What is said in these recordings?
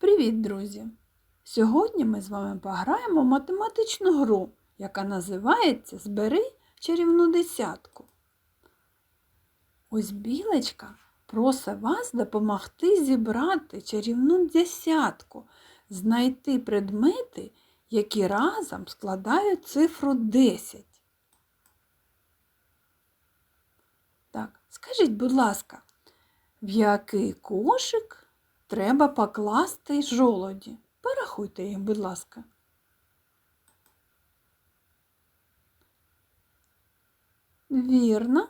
Привіт, друзі! Сьогодні ми з вами пограємо в математичну гру, яка називається Збери чарівну десятку. Ось білочка просить вас допомогти зібрати чарівну десятку, знайти предмети, які разом складають цифру 10. Так, скажіть, будь ласка, в який кошик треба покласти жолоді? Порахуйте їх, будь ласка. Вірно.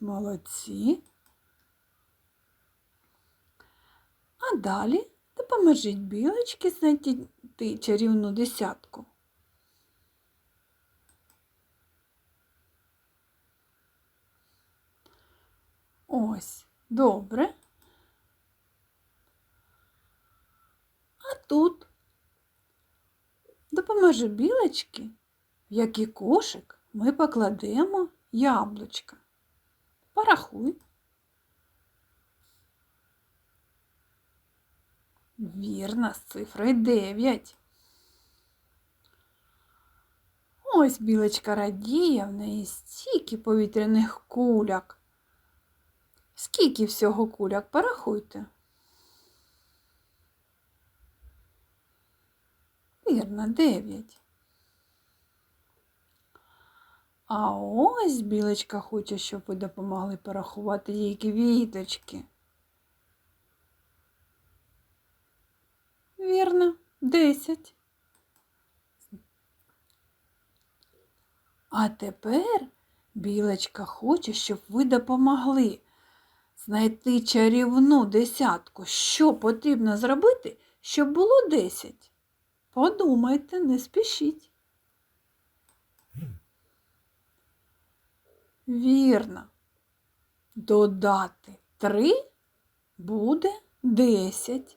Молодці. А далі допоможіть білочці знайти чарівну десятку. Ось, добре. А тут допоможи білочки, в який кошик ми покладемо яблучка. Порахуй. Вірно, з цифрою 9. Ось білочка радіє, в неї стільки повітряних куляк. Скільки всього куляк? Порахуйте. Вірно, 9. А ось білочка хоче, щоб ви допомогли порахувати їй квіточки. Вірно, 10. А тепер білочка хоче, щоб ви допомогли знайти чарівну десятку. Що потрібно зробити, щоб було 10? Подумайте, не спішіть. Вірно. Додати 3 буде 10.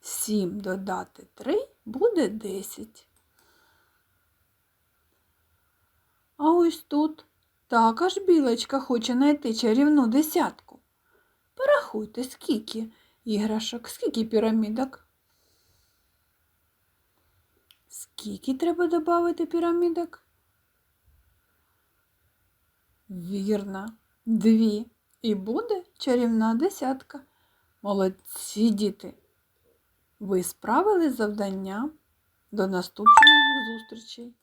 7 додати 3 буде 10. А ось тут також білочка хоче знайти чарівну десятку. Порахуйте, скільки іграшок, скільки пірамідок. Скільки треба додати пірамідок? Вірно, дві. І буде чарівна десятка. Молодці діти. Ви справили завдання. До наступних зустрічей!